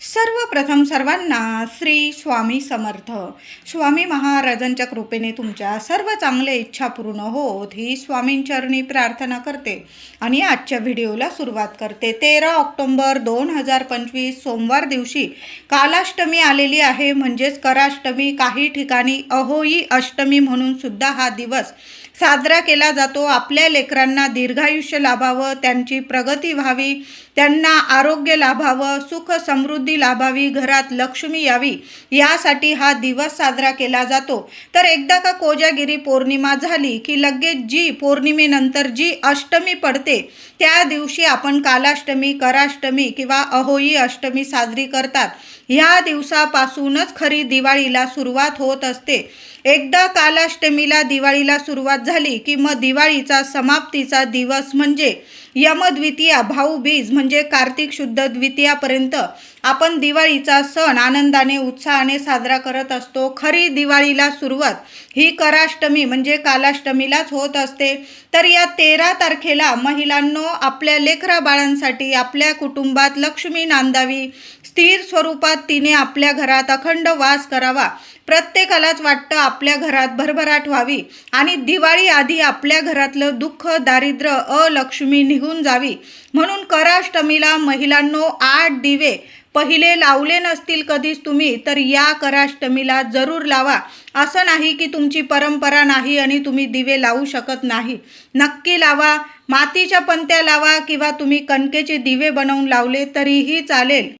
सर्वप्रथम सर्वांना श्री स्वामी समर्थ. स्वामी महाराजांच्या कृपेने तुमच्या सर्व चांगल्या इच्छा पूर्ण होत ही स्वामींचरणी प्रार्थना करते आणि आजच्या व्हिडिओला सुरुवात करते. तेरा ऑक्टोंबर दोन हजार पंचवीस सोमवार दिवशी कालाष्टमी आलेली आहे. म्हणजेच कराष्टमी काही ठिकाणी अहोई अष्टमी म्हणून सुद्धा हा दिवस साजरा केला जातो. आपल्या लेकरांना दीर्घायुष्य लाभावं त्यांची प्रगती व्हावी त्यांना आरोग्य लाभावं सुख समृद्धी लाभावी घरात लक्ष्मी यावी यासाठी हा दिवस साजरा केला जातो. तर एकदा का कोजागिरी पौर्णिमा झाली की लगेच जी पौर्णिमेनंतर जी अष्टमी पडते त्या दिवशी आपण कालाष्टमी कराष्टमी किंवा अहोई अष्टमी साजरी करतात. ह्या दिवसापासूनच खरी दिवाळीला सुरुवात होत असते. एकदा कालाष्टमीला दिवाळीला सुरुवात झाली की मग दिवाळीचा समाप्तीचा दिवस म्हणजे यमद्वितीया भाऊबीज म्हणजे कार्तिक शुद्ध द्वितीयापर्यंत आपण दिवाळीचा सण आनंदाने उत्साहाने साजरा करत असतो. खरी दिवाळीला सुरुवात ही कराष्टमी म्हणजे कालाष्टमीलाच होत असते. तर या तेरा तारखेला महिलांनो आपल्या लेकरा बाळांसाठी आपल्या कुटुंबात लक्ष्मी नांदावी. स्थिर स्वरूपात तिने आपल्या घरात अखंड वास करावा. प्रत्येकालाच वाटतं आपल्या घरात भरभराट व्हावी आणि दिवाळी आधी आपल्या घरातलं दुःख दारिद्र्य अलक्ष्मी निघून जावी. म्हणून कराष्टमीला महिलांनो आठ दिवे पहिले लावले नसतील कधीच तुम्ही तर या कराष्टमीला जरूर लावा. असं नाही की तुमची परंपरा नाही आणि तुम्ही दिवे लावू शकत नाही. नक्की लावा मातीच्या पंत्या लावा किंवा तुम्ही कणकेचे दिवे बनवून लावले तरीही चालेल.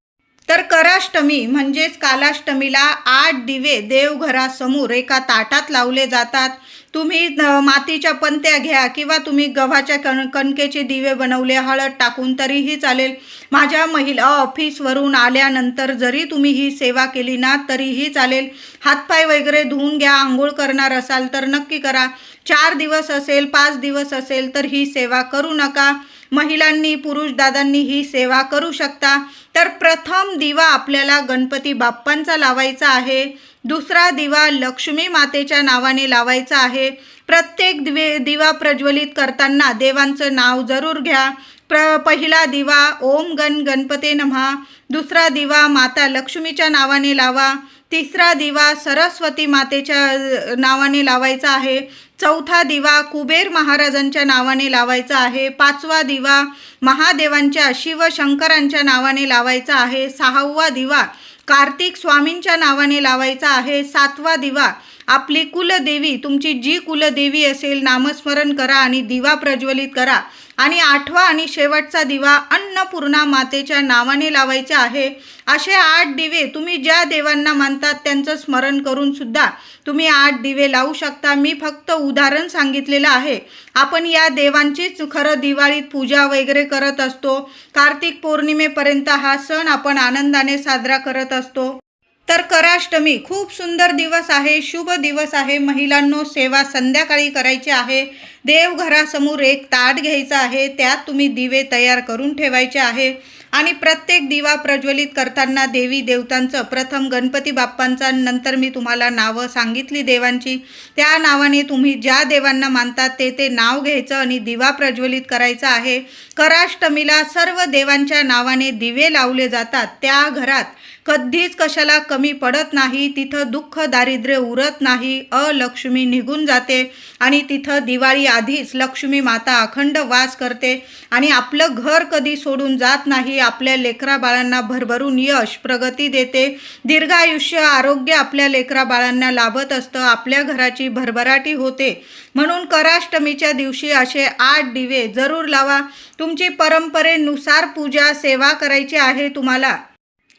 तर कराष्टमी म्हणजेच कालाष्टमीला आठ दिवे देवघरासमोर एका ताटात लावले जातात. तुम्ही मातीच्या पंत्या घ्या किंवा तुम्ही गव्हाच्या कण कणकेचे दिवे बनवले हळद टाकून तरीही चालेल. माझ्या महिला ऑफिसवरून आल्यानंतर जरी तुम्ही ही सेवा केली ना तरीही चालेल. हातपाय वगैरे धुवून घ्या आंघोळ करणार असाल तर नक्की करा. चार दिवस असेल पाच दिवस असेल तर ही सेवा करू नका. महिलांनी पुरुष दादांनी ही सेवा करू शकता. तर प्रथम दिवा आपल्याला गणपती बाप्पांचा लावायचा आहे. दुसरा दिवा लक्ष्मी मातेच्या नावाने लावायचा आहे. प्रत्येक दिवे दिवा प्रज्वलित करताना देवांचं नाव जरूर घ्या. प्र पहिला दिवा ओम गण गणपते नमहा. दुसरा दिवा माता लक्ष्मीच्या नावाने लावा. तिसरा दिवा सरस्वती मातेच्या नावाने लावायचा आहे. चौथा दिवा कुबेर महाराजांच्या नावाने लावायचा आहे. पाचवा दिवा महादेवांच्या शिवशंकरांच्या नावाने लावायचा आहे. सहावा दिवा कार्तिक स्वामींच्या नावाने लावायचा आहे. सातवा दिवा आपली कुलदेवी तुमची जी कुलदेवी असेल नामस्मरण करा आणि दिवा प्रज्वलित करा. आणि आठवा आणि शेवटचा दिवा अन्नपूर्णा मातेच्या नावाने लावायचा आहे. असे आठ दिवे तुम्ही ज्या देवांना मानतात त्यांचं स्मरण करून सुद्धा तुम्ही आठ दिवे लावू शकता. मी फक्त उदाहरण सांगितलेलं आहे. आपण या देवांचीच खरं दिवाळीत पूजा वगैरे करत असतो. कार्तिक पौर्णिमेपर्यंत हा सण आपण आनंदाने साजरा करत असतो. तर कराष्टमी खूप सुंदर दिवस आहे शुभ दिवस आहे. महिलांनो सेवा संध्याकाळी करायची आहे. देवघरासमोर एक ताट घ्यायचं आहे. त्यात तुम्ही दिवे तयार करून ठेवायचे आहे. आणि प्रत्येक दिवा प्रज्वलित करताना देवी देवतांचं प्रथम गणपती बाप्पांचा नंतर मी तुम्हाला नावं सांगितली देवांची. त्या नावाने तुम्ही ज्या देवांना मानतात ते ते नाव घ्यायचं आणि दिवा प्रज्वलित करायचा आहे. कराष्टमीला सर्व देवांच्या नावाने दिवे लावले जातात. त्या घरात कधीच कशाला कमी पडत नाही तिथं दुःख दारिद्र्य उरत नाही अलक्ष्मी निघून जाते आणि तिथं दिवाळी आधीच लक्ष्मी माता अखंड वास करते आणि आपलं घर कधी सोडून जात नाही आपल्या लेकरा बाळांना भरभरून यश प्रगती देते. दीर्घायुष्य आरोग्य आपल्या लेकरा बाळांना लाभत असतं आपल्या घराची भरभराटी होते. म्हणून कराष्टमीच्या दिवशी असे आठ दिवे जरूर लावा. तुमची परंपरेनुसार पूजा सेवा करायची आहे तुम्हाला.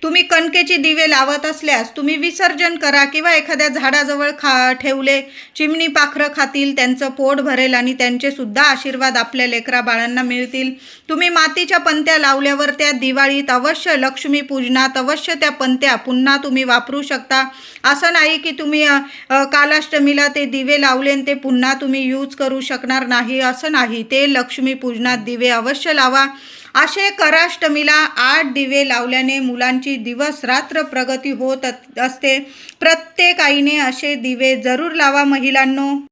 तुम्ही कणकेचे दिवे लावत असल्यास तुम्ही विसर्जन करा किंवा एखाद्या झाडाजवळ खा ठेवले चिमणी पाखरं खातील त्यांचं पोट भरेल आणि त्यांचेसुद्धा आशीर्वाद आपल्या लेकरा बाळांना मिळतील. तुम्ही मातीच्या पंत्या लावल्यावर त्या दिवाळीत अवश्य लक्ष्मी पूजनात अवश्य त्या पंत्या पुन्हा तुम्ही वापरू शकता. असं नाही की तुम्ही कालाष्टमीला ते दिवे लावले आणि ते पुन्हा तुम्ही यूज करू शकणार नाही. असं नाही. ते लक्ष्मीपूजनात दिवे अवश्य लावा. असे कराष्टमीला आठ दिवे लावल्याने मुलांची दिवस रात्र प्रगती होत असते. प्रत्येक आईने असे दिवे जरूर लावा महिलांनो.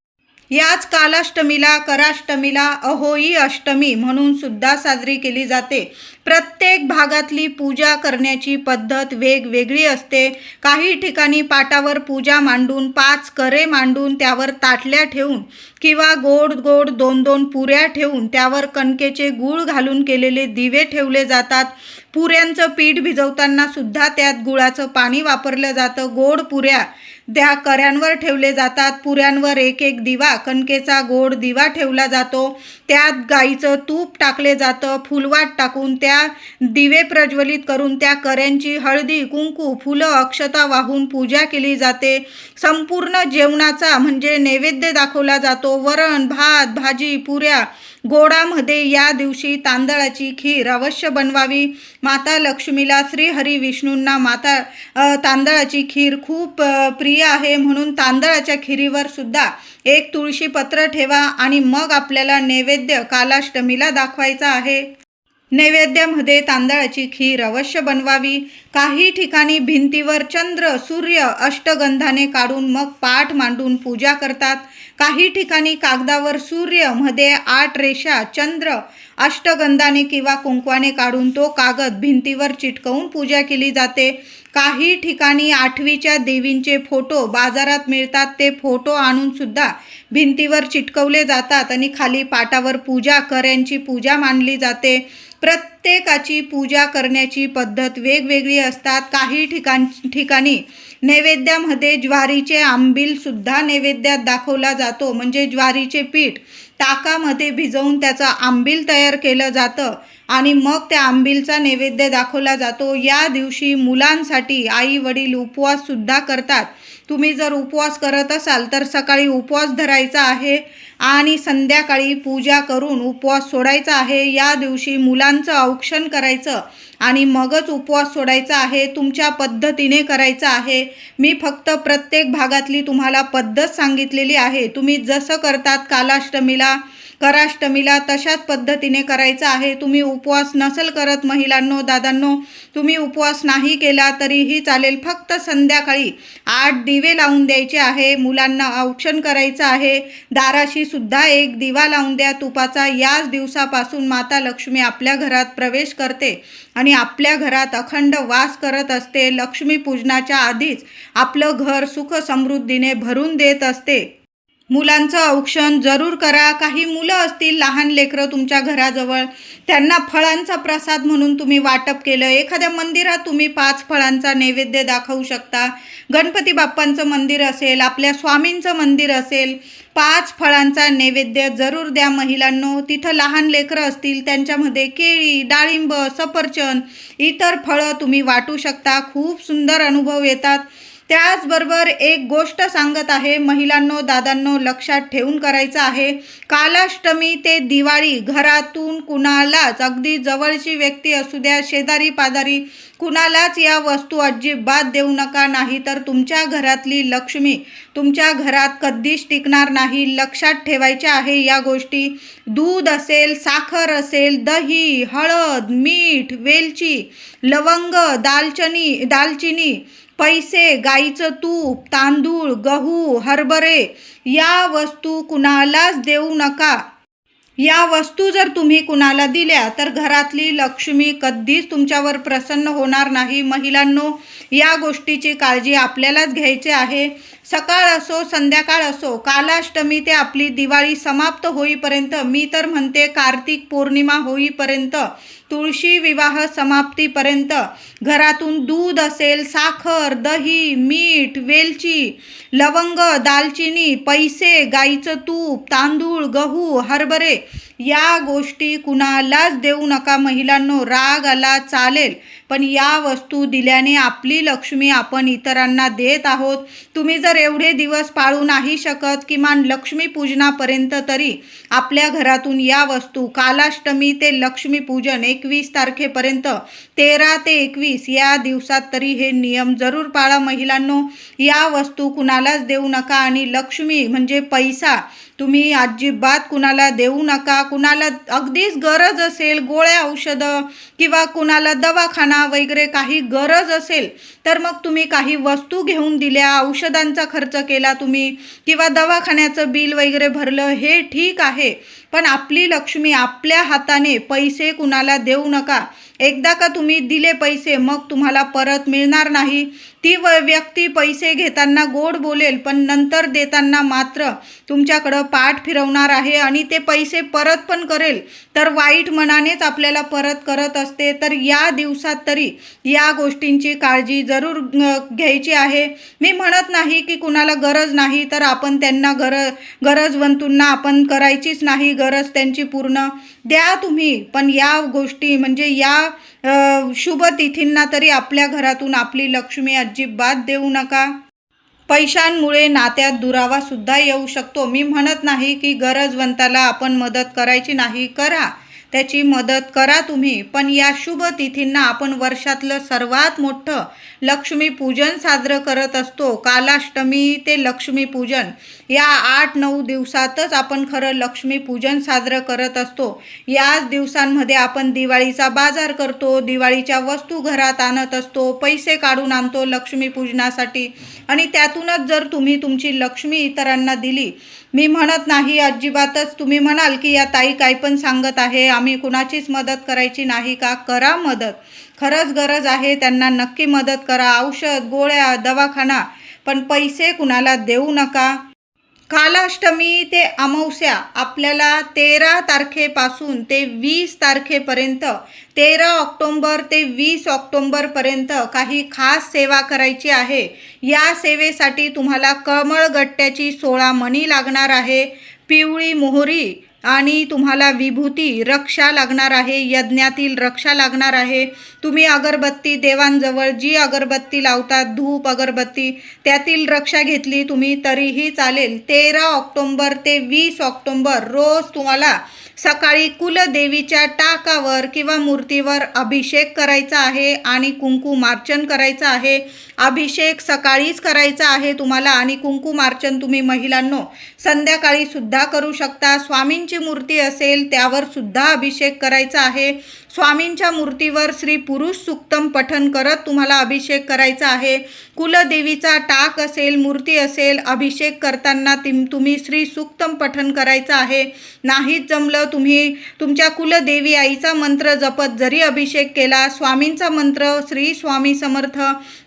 याच कालाष्टमीला कराष्टमीला अहोई अष्टमी म्हणून सुद्धा साजरी केली जाते. प्रत्येक भागातली पूजा करण्याची पद्धत वेगवेगळी असते. काही ठिकाणी पाटावर पूजा मांडून पाच करे मांडून त्यावर ताटल्या ठेवून किंवा गोड गोड दोन दोन पुऱ्या ठेवून त्यावर कणकेचे गूळ घालून केलेले दिवे ठेवले जातात. पुऱ्यांचं पीठ भिजवताना सुद्धा त्यात गुळाचं पाणी वापरलं जातं. गोड पुऱ्या त्या कऱ्यांवर ठेवले जातात पुऱ्यांवर एक एक दिवा कणकेचा गोड दिवा ठेवला जातो. त्यात गाईचं तूप टाकले जातं फुलवाट टाकून त्या दिवे प्रज्वलित करून त्या कऱ्यांची हळदी कुंकू फुलं अक्षता वाहून पूजा केली जाते. संपूर्ण जेवणाचा म्हणजे नैवेद्य दाखवला जातो. वरण भात भाजी पुऱ्या गोडामध्ये या दिवशी तांदळाची खीर अवश्य बनवावी. माता लक्ष्मीला श्री हरी विष्णूंना माता तांदळाची खीर खूप प्रिय आहे. म्हणून तांदळाच्या खिरीवर सुद्धा एक तुळशी पत्र ठेवा आणि मग आपल्याला नैवेद्य कालाष्टमीला दाखवायचा आहे. नैवेद्यामध्ये तांदळाची खीर अवश्य बनवावी. काही ठिकाणी भिंतीवर चंद्र सूर्य अष्टगंधाने काढून मग पाठ मांडून पूजा करतात. काही ठिकाणी कागदावर सूर्यमध्ये आठ रेषा चंद्र अष्टगंधाने किंवा कुंकवाने काढून तो कागद भिंतीवर चिटकवून पूजा केली जाते. काही ठिकाणी आठवीच्या देवींचे फोटो बाजारात मिळतात. ते फोटो आणून सुद्धा भिंतीवर चिटकवले जातात आणि खाली पाटावर पूजा कऱ्यांची पूजा मानली जाते. प्रत्येकाची पूजा करण्याची पद्धत वेगवेगळी असतात. काही ठिकाण ठिकाणी नैवेद्यामध्ये ज्वारीचे आंबीलसुद्धा नैवेद्यात दाखवला जातो. म्हणजे ज्वारीचे पीठ ताकामध्ये भिजवून त्याचं आंबील तयार केलं जातं आणि मग त्या आंबीलचा नैवेद्य दाखवला जातो. या दिवशी मुलांसाठी आई वडील उपवाससुद्धा करतात. तुम्ही जर उपवास करत असाल तर सकाळी उपवास धरायचा आहे. आणि संध्याकाळी पूजा करून उपवास सोडायचा आहे. या दिवशी मुलांचं औक्षण करायचं आणि मगच उपवास सोडायचा आहे. तुमच्या पद्धतीने करायचं आहे. मी फक्त प्रत्येक भागातली तुम्हाला पद्धत सांगितलेली आहे. तुम्ही जसं करतात कालाष्टमीला कराष्टमीला तशाच पद्धतीने करायचं आहे. तुम्ही उपवास नसेल करत महिलांनो दादांनो तुम्ही उपवास नाही केला तरीही चालेल. फक्त संध्याकाळी आठ दिवे लावून द्यायचे आहे. मुलांना औक्षण करायचं आहे. दाराशी सुद्धा एक दिवा लावून द्या. तुपाचा याच दिवसापासून माता लक्ष्मी आपल्या घरात प्रवेश करते आणि आपल्या घरात अखंड वास करत असते. लक्ष्मी पूजनाच्या आधीच आपलं घर सुख समृद्धीने भरून देत असते. मुलांचं औक्षण जरूर करा. काही मुलं असतील लहान लेकरं तुमच्या घराजवळ त्यांना फळांचा प्रसाद म्हणून तुम्ही वाटप केलं. एखाद्या मंदिरात तुम्ही पाच फळांचा नैवेद्य दाखवू शकता. गणपती बाप्पांचं मंदिर असेल आपल्या स्वामींचं मंदिर असेल पाच फळांचा नैवेद्य जरूर द्या महिलांनो. तिथं लहान लेकरं असतील त्यांच्यामध्ये केळी डाळिंब सफरचंद इतर फळं तुम्ही वाटू शकता. खूप सुंदर अनुभव येतात. त्याचबरोबर एक गोष्ट सांगत आहे महिलांनो दादांनो लक्षात ठेवून करायचं आहे. कालाष्टमी ते दिवाळी घरातून कुणालाच अगदी जवळची व्यक्ती असू द्या शेजारी पादारी कुणालाच या वस्तू अजिबात देऊ नका. नाही तर तुमच्या घरातली लक्ष्मी तुमच्या घरात कधीच टिकणार नाही. लक्षात ठेवायच्या आहे या गोष्टी. दूध असेल साखर असेल दही हळद मीठ वेलची लवंग दालचनी दालचिनी पैसे गाईचं तूप तांदूळ गहू हरभरे या वस्तू कुणालाच देऊ नका. या वस्तू जर तुम्ही कुणाला दिल्या तर घरातली लक्ष्मी कधीच तुमच्यावर प्रसन्न होणार नाही. महिलांनो या गोष्टीची काळजी आपल्यालाच घ्यायची आहे. सकाळ असो संध्याकाळ असो कालाष्टमी ते आपली दिवाळी समाप्त होईपर्यंत मी तर म्हणते कार्तिक पौर्णिमा होईपर्यंत तुळशी विवाह समाप्तीपर्यंत घरातून दूध असेल साखर दही मीठ वेलची लवंग दालचिनी पैसे गाईचं तूप तांदूळ गहू हरभरे या गोष्टी कुणालाच देऊ नका. महिलांनो राग आला चालेल पण या वस्तू दिल्याने आपली लक्ष्मी आपण इतरांना देत आहोत. तुम्ही जर एवढे दिवस पाळू नाही शकत किमान लक्ष्मीपूजनापर्यंत तरी आपल्या घरातून या वस्तू कालाष्टमी ते लक्ष्मीपूजन एकवीस तारखेपर्यंत तेरा ते एकवीस या दिवसात तरी हे नियम जरूर पाळा. महिलांनो या वस्तू कुणालाच देऊ नका आणि लक्ष्मी म्हणजे पैसा. तुम्ही अजिबात कुणाला देऊ नका. कुणाला अगदीच गरज असेल गोळ्या औषधं किंवा कुणाला दवाखाना वगैरे काही गरज असेल तर मग तुम्ही काही वस्तू घेऊन दिल्या औषधांचा खर्च केला तुम्ही किंवा दवाखान्याचं बिल वगैरे भरलं हे ठीक आहे. पण आपली लक्ष्मी आपल्या हाताने पैसे कुणाला देऊ नका. एकदा का तुम्ही दिले पैसे मग तुम्हाला परत मिळणार नाही. ती व व्यक्ती पैसे घेताना गोड बोलेल पण नंतर देताना मात्र तुमच्याकडं पाठ फिरवणार आहे आणि ते पैसे परत पण करेल. तर वाईट मनानेच आपल्याला परत करत असते. तर या दिवसात तरी या गोष्टींची काळजी जरूर घ्यायची आहे. मी म्हणत नाही की कुणाला गरज नाही तर आपण त्यांना गर गरजवंतूंना आपण करायचीच नाही. गरज त्यांची पूर्ण द्या तुम्ही पण या गोष्टी म्हणजे या शुभ तिथींना तरी आपल्या घरातून आपली लक्ष्मी अजिबात देऊ नका. पैशांमुळे नात्यात दुरावासुद्धा येऊ शकतो. मी म्हणत नाही की गरजवंताला आपण मदत करायची नाही करा. त्याची मदत करा तुम्ही. पण या शुभ तिथींना आपण वर्षातलं सर्वात मोठं लक्ष्मीपूजन साजरं करत असतो. कालाष्टमी ते लक्ष्मीपूजन. या आठ नऊ दिवसातच आपण खरं लक्ष्मीपूजन साजरं करत असतो. याच दिवसांमध्ये आपण दिवाळीचा बाजार करतो. दिवाळीच्या वस्तू घरात आणत असतो. पैसे काढून आणतो लक्ष्मीपूजनासाठी. आणि त्यातूनच जर तुम्ही तुमची लक्ष्मी इतरांना दिली मी म्हणत नाही अजिबातच. तुम्ही म्हणाल की या ताई काय पण सांगत आहे. आम्ही कुणाचीच मदत करायची नाही का? करा मदत. खरंच गरज आहे. त्यांना नक्की मदत करा. औषध गोळ्या दवाखाना. पण पैसे कुणाला देऊ नका? कालाष्टमी ते अमावस्या आपल्याला तेरा तारखेपासून ते वीस तारखेपर्यंत तेरा ऑक्टोंबर ते वीस ऑक्टोंबरपर्यंत काही खास सेवा करायची आहे. या सेवेसाठी तुम्हाला कमळगट्ट्याची सोळा मणी लागणार आहे पिवळी मोहरी आणि तुम्हाला विभूती रक्षा लागणार आहे यज्ञातील रक्षा लागणार आहे. तुम्ही अगरबत्ती देवांजवळ जी अगरबत्ती लावतात धूप अगरबत्ती त्यातील रक्षा घेतली तुम्ही तरीही चालेल. तेरा ऑक्टोंबर ते वीस ऑक्टोंबर रोज तुम्हाला सकाळी कुलदेवीच्या टाकावर किंवा मूर्तीवर अभिषेक करायचा आहे आणि कुंकुमार्चन करायचं आहे. अभिषेक सकाळीच करायचा आहे तुम्हाला आणि कुंकुमार्चन तुम्ही महिलांनो संध्याकाळी सुद्धा करू शकता. स्वामींची मूर्ती असेल त्यावर सुद्धा अभिषेक करायचा आहे. स्वामींच्या मूर्तीवर श्री पुरुष सुक्तम पठन करत तुम्हाला अभिषेक करायचा आहे. कुलदेवीचा टाक असेल मूर्ती असेल अभिषेक करताना तिम तुम्ही श्री सुक्तम पठन करायचं आहे. नाहीच जमलं तुम्ही तुमच्या कुलदेवी आईचा मंत्र जपत जरी अभिषेक केला स्वामींचा मंत्र श्री स्वामी समर्थ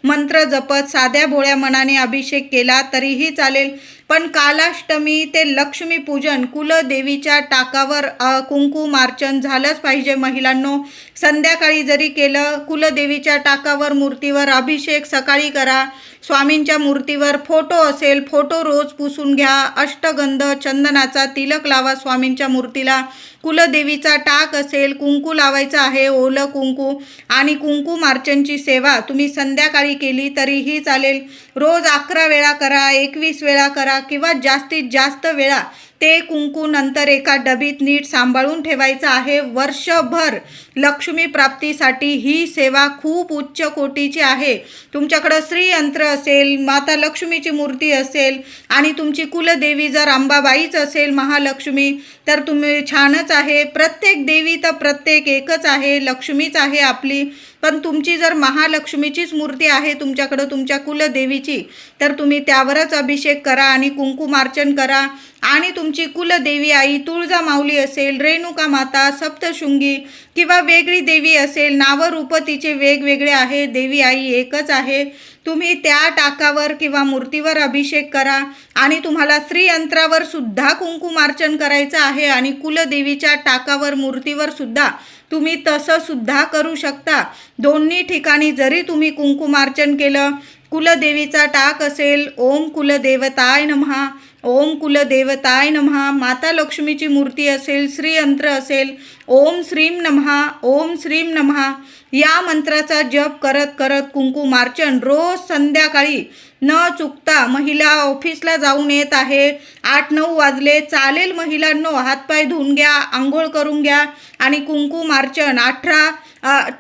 मंत्र जपत साध्या भोळ्या मनाने अभिषेक केला तरीही चालेल. पण कालाष्टमी ते लक्ष्मीपूजन कुलदेवीच्या टाकावर कुंकुमार्चन झालंच पाहिजे महिलांनो. संध्याकाळी जरी केलं कुलदेवीच्या टाकावर मूर्तीवर अभिषेक सकाळी करा. स्वामींच्या मूर्तीवर फोटो असेल फोटो रोज पुसून घ्या. अष्टगंध चंदनाचा तिलक लावा स्वामींच्या मूर्तीला. कुलदेवीचा टाक असेल कुंकू लावायचं आहे ओलं कुंकू आणि कुंकू मार्चनची सेवा तुम्ही संध्याकाळी केली तरीही चालेल. रोज अकरा वेळा करा एकवीस वेळा करा किंवा जास्तीत जास्त वेळा ते कुंकू नंतर एका डबीत नीट सांभाळून ठेवायचं आहे. वर्षभर लक्ष्मी प्राप्तीसाठी ही सेवा खूप उच्च कोटीची आहे. तुमच्याकडं श्रीयंत्र असेल माता लक्ष्मीची मूर्ती असेल आणि तुमची कुलदेवी जर अंबाबाईच असेल महालक्ष्मी तर तुम्ही छानच आहे. प्रत्येक देवी तर प्रत्येक एकच आहे. लक्ष्मीच आहे आपली. पण तुमची जर महालक्ष्मीचीच मूर्ती आहे तुमच्याकडं तुमच्या कुलदेवीची तर तुम्ही त्यावरच अभिषेक करा आणि कुंकुमार्चन करा. आणि तुमची कुलदेवी आई तुळजा माऊली असेल रेणुका माता सप्तशृंगी किंवा वेगळी देवी असेल नावं रूप तिचे वेगवेगळे आहे देवी आई एकच आहे. तुम्ही त्या टाकावर किंवा मूर्तीवर अभिषेक करा आणि तुम्हाला श्रीयंत्रावर सुद्धा कुंकुमार्चन करायचं आहे आणि कुलदेवीच्या टाकावर मूर्तीवर सुद्धा तुम्ही तसं सुद्धा करू शकता. दोन्ही ठिकाणी जरी तुम्ही कुंकुमार्चन केलं कुलदेवीचा टाक असेल ओम कुलदेवताय नमहा ओम कुलदेवताय नमहा. माता लक्ष्मीची मूर्ती असेल श्रीयंत्र असेल ओम श्रीम नमहा ओम श्रीम नमहा. या मंत्राचा जप करत करत कुंकुमार्चन रोज संध्याकाळी. न चुकता महिला ऑफिसला जाऊन येत आहे. आठ नऊ वाजले. चालेल महिलांनो हातपाय धुवून घ्या आंघोळ करून घ्या आणि कुंकुम अर्चन अठरा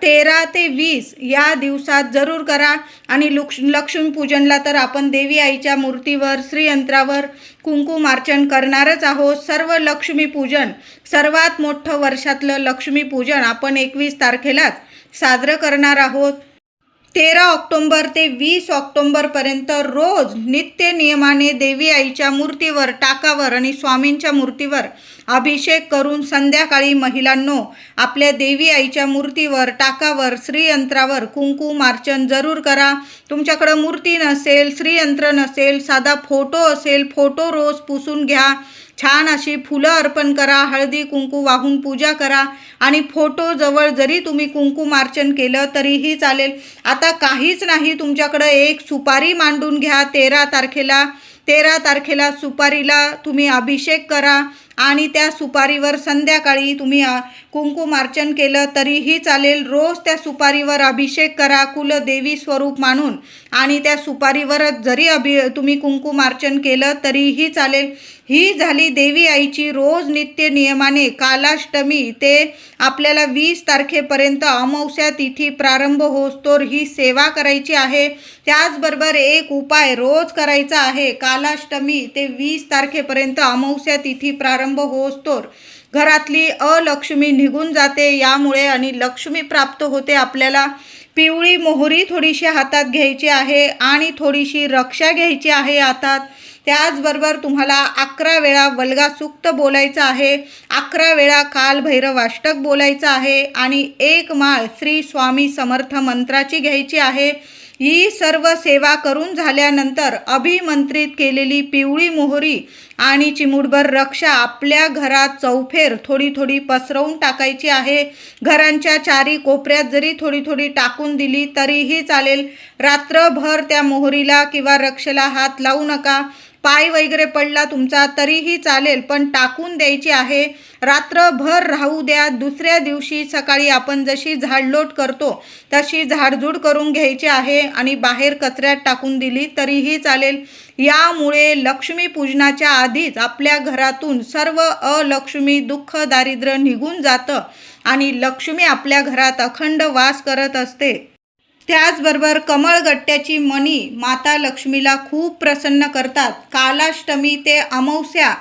तेरा ते वीस या दिवसात जरूर करा. आणि लक्ष लक्ष्मीपूजनला तर आपण देवी आईच्या मूर्तीवर श्रीयंत्रावर कुंकुम अर्चन करणारच आहोत. सर्व लक्ष्मीपूजन सर्वात मोठं वर्षातलं लक्ष्मीपूजन आपण एकवीस तारखेलाच साजरं करणार आहोत. तेरा ऑक्टोंबर ते वीस ऑक्टोंबरपर्यंत रोज नित्य नियमाने देवी आईच्या मूर्तीवर टाकावर आणि स्वामींच्या मूर्तीवर अभिषेक करून संध्याकाळी महिलांनो आपल्या देवी आईच्या मूर्तीवर टाकावर श्रीयंत्रावर कुंकुम अर्चन जरूर करा. तुमच्याकडं मूर्ती नसेल श्रीयंत्र नसेल साधा फोटो असेल फोटो रोज पुसून घ्या. छान अशी फुलं अर्पण करा हळदी कुंकू वाहून पूजा करा आणि फोटोजवळ जरी तुम्ही कुंकुम अर्चन केलं तरीही चालेल. आता काहीच नाही तुमच्याकडं एक सुपारी मांडून घ्या. तेरा तारखेला तेरा तारखेला सुपारीला तुम्ही अभिषेक करा आणि त्या सुपारीवर संध्याकाळी तुम्ही अ, कुंकुम अर्चन केलं तरीही चालेल. रोज त्या सुपारीवर अभिषेक करा कुलदेवी स्वरूप मानून. आणि त्या सुपारीवरच जरी अभि तुम्ही कुंकुम अर्चन केलं तरीही चालेल. ही झाली देवी आईची रोज नित्य नियमाने. कालाष्टमी ते आपल्याला वीस तारखेपर्यंत अमावस्या तिथी प्रारंभ होस्तोर ही सेवा करायची आहे. त्याचबरोबर एक उपाय रोज करायचा आहे. कालाष्टमी ते वीस तारखेपर्यंत अमावस्या तिथी प्रारंभ होस्तोर. घरातली अलक्ष्मी निघून जाते यामुळे आणि लक्ष्मी प्राप्त होते आपल्याला. पिवळी मोहरी थोडीशी हातात घ्यायची आहे आणि थोडीशी रक्षा घ्यायची आहे हातात. त्याचबरोबर तुम्हाला अकरा वेळा वल्गा सुक्त बोलायचं आहे अकरा वेळा कालभैरवाष्टक बोलायचं आहे आणि एक माळ श्री स्वामी समर्थ मंत्राची घ्यायची आहे. ही सर्व सेवा करून झाल्यानंतर अभिमंत्रित केलेली पिवळी मोहरी आणि चिमुडभर रक्षा आपल्या घरात चौफेर थोडी थोडी पसरवून टाकायची आहे. घरांच्या चारी कोपऱ्यात जरी थोडी थोडी टाकून दिली तरीही चालेल. रात्रभर त्या मोहरीला किंवा रक्षेला हात लावू नका. पाय वगैरे पडला तुमचा तरीही चालेल पण टाकून द्यायची आहे. रात्रभर राहू द्या. दुसऱ्या दिवशी सकाळी आपण जशी झाडलोट करतो तशी झाडझूड करून घ्यायची आहे आणि बाहेर कचऱ्यात टाकून दिली तरीही चालेल. यामुळे लक्ष्मीपूजनाच्या आधीच आपल्या घरातून सर्व अलक्ष्मी दुःख दारिद्र्य निघून जातं आणि लक्ष्मी आपल्या घरात अखंड वास करत असते. त्याचबरोबर कमळगट्ट्याची मणी माता लक्ष्मीला खूप प्रसन्न करतात. कालाष्टमी ते अमावस्या.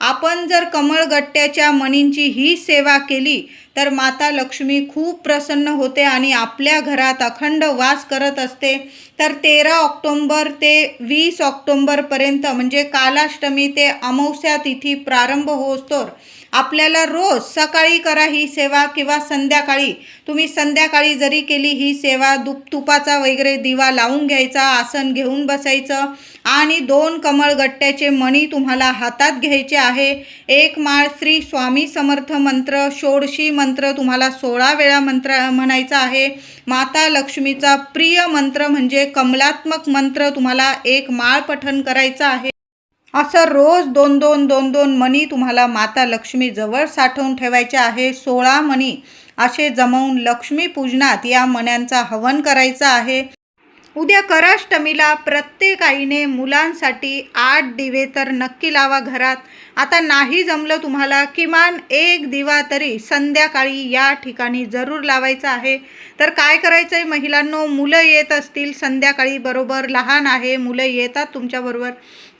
आपण जर कमळगट्ट्याच्या मणींची ही सेवा केली तर माता लक्ष्मी खूप प्रसन्न होते आणि आपल्या घरात अखंड वास करत असते. तर तेरा ऑक्टोंबर ते वीस ऑक्टोंबरपर्यंत म्हणजे कालाष्टमी ते अमावस्या तिथी प्रारंभ होतोर आपल्याला रोज सकाळी करा ही सेवा किंवा संध्याकाळी. तुम्ही संध्याकाळी जरी केली ही सेवा दुप तुपाचा वगैरे दिवा लावून घ्यायचा आसन घेऊन बसायचं आणि दोन कमळगट्ट्याचे मणी तुम्हाला हातात घ्यायचे आहे. एक माळ श्री स्वामी समर्थ मंत्र षोडशी मंत्र तुम्हाला सोळा वेळा मंत्र म्हणायचा आहे. माता लक्ष्मीचा प्रिय मंत्र म्हणजे कमलात्मक मंत्र तुम्हाला एक माळ पठण करायचं आहे. असं रोज दोन दोन दोन दोन मणी तुम्हाला माता लक्ष्मी जवळ साठवून ठेवायचे आहे. सोळा मणी असे जमवून लक्ष्मी पूजनात या मण्यांचा हवन करायचा आहे. उद्या कराष्टमीला प्रत्येक आईने मुलांसाठी आठ दिवे तर नक्की लावा घरात. आता नाही जमलं तुम्हाला किमान एक दिवा तरी संध्याकाळी या ठिकाणी जरूर लावायचा आहे. तर काय करायचं आहे महिलांनो? मुलं येत असतील संध्याकाळी बरोबर लहान आहे मुलं येतात तुमच्याबरोबर.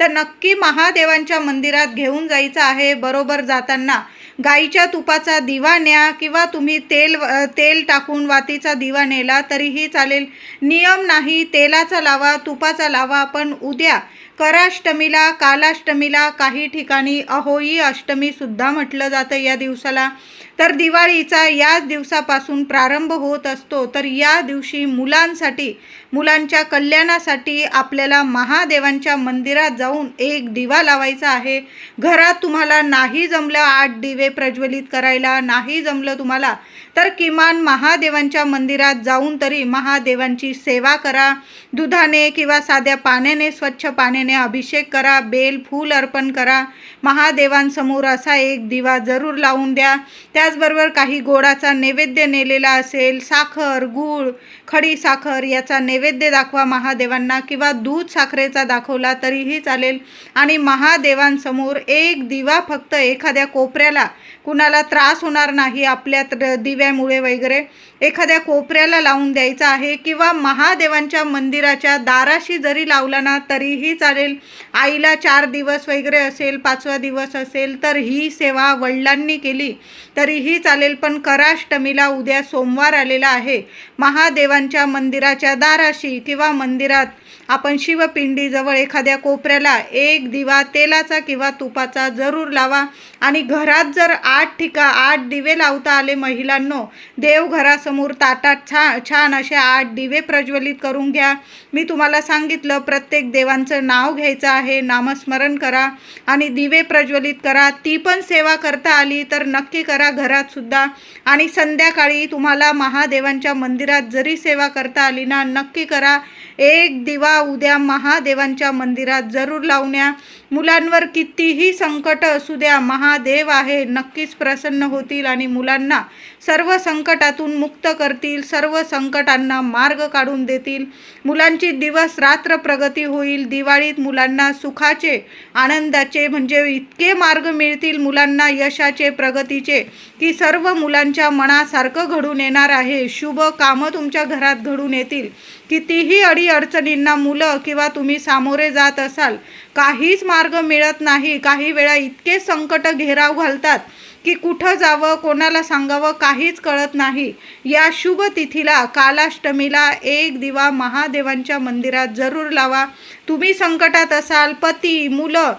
तर नक्की महादेवांच्या मंदिरात घेऊन जायचं आहे बरोबर जाताना. गाईच्या तुपाचा दिवा न्या किंवा तुम्ही तेल तेल टाकून वातीचा दिवा नेला तरीही चालेल. नियम नाही तेलाचा लावा तुपाचा लावा पण उद्या कराष्टमीला कालाष्टमीला काही ठिकाणी अहोई अष्टमी सुद्धा म्हटलं जातं या दिवसाला. तर दिवाळीचा याच दिवसापासून प्रारंभ होत असतो. तर या दिवशी मुलांसाठी मुलांच्या कल्याणासाठी आपल्याला महादेवांच्या मंदिरात जाऊन एक दिवा लावायचा आहे. घरात तुम्हाला नाही जमलं आठ दिवे प्रज्वलित करायला नाही जमलं तुम्हाला तर किमान महादेवांच्या मंदिरात जाऊन तरी महादेवांची सेवा करा. दुधाने किंवा साध्या पाण्याने स्वच्छ पाण्याने अभिषेक करा. बेल फूल अर्पण करा. महादेवांसमोर असा एक दिवा जरूर लावून द्या. त्या त्याचबरोबर काही गोडाचा नैवेद्य नेलेला असेल साखर गूळ खडी साखर याचा नैवेद्य दाखवा महादेवांना किंवा दूध साखरेचा दाखवला तरीही चालेल. आणि महादेवांसमोर एक दिवा फक्त एखाद्या कोपऱ्याला कुणाला त्रास होणार नाही आपल्या दिव्यामुळे वगैरे. एखाद्या कोपऱ्याला लावून द्यायचा आहे किंवा महादेवांच्या मंदिराच्या दाराशी जरी लावला ना तरीही चालेल. आईला चार दिवस वगैरे असेल पाचवा दिवस असेल तर ही सेवा वडिलांनी केली तरी तरीही चालेल पण कराष्टमीला उद्या सोमवार आलेला आहे. महादेवांच्या मंदिराच्या दाराशी किंवा मंदिरात आपण शिवपिंडीजवळ एखाद्या कोपऱ्याला एक दिवा तेलाचा किंवा तुपाचा जरूर लावा. आणि घरात जर आठ ठिका आठ दिवे लावता आले महिलांनो देवघरासमोर ताटात छा छान असे आठ दिवे प्रज्वलित करून घ्या. मी तुम्हाला सांगितलं प्रत्येक देवांचं नाव घ्यायचं आहे नामस्मरण करा आणि दिवे प्रज्वलित करा. ती पण सेवा करता आली तर नक्की करा घरातसुद्धा आणि संध्याकाळी तुम्हाला महादेवांच्या मंदिरात जरी सेवा करता आली ना नक्की करा. एक दिवा उद्या महादेवांच्या मंदिरात जरूर लावण्या. मुलांवर कितीही संकट असू द्या महादेव आहे. नक्कीच प्रसन्न होतील आणि मुलांना सर्व संकटातून मुक्त करतील सर्व संकटांना मार्ग काढून देतील. मुलांची दिवस रात्र प्रगती होईल. दिवाळीत मुलांना सुखाचे आनंदाचे म्हणजे इतके मार्ग मिळतील मुलांना यशाचे प्रगतीचे की सर्व मुलांच्या मनासारखं घडून येणार आहे. शुभ कामं तुमच्या घरात घडून येतील. कितीही अडीअडचणींना मुलं किंवा तुम्ही सामोरे जात असाल काहीच मार्ग मिळत नाही. काही वेळा इतके संकट घेराव घालतात की कुठं जावं कोणाला सांगावं काहीच कळत नाही. या शुभ तिथीला कालाष्टमीला एक दिवा महादेवांच्या मंदिरात जरूर लावा. तुम्ही संकटात असाल पती मुलं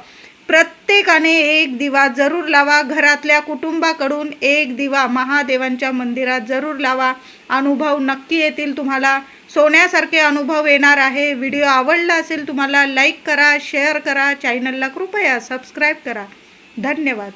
प्रत्येकाने एक दिवा जरूर लावा. घरातल्या कुटुंबाकडून एक दिवा महादेवांच्या मंदिरात जरूर लावा. अनुभव नक्की येतील तुम्हाला. सोन्यासारखे अनुभव येणार आहे. व्हिडिओ आवडला असेल तुम्हाला लाईक करा शेअर करा चॅनलला कृपया सबस्क्राईब करा. धन्यवाद.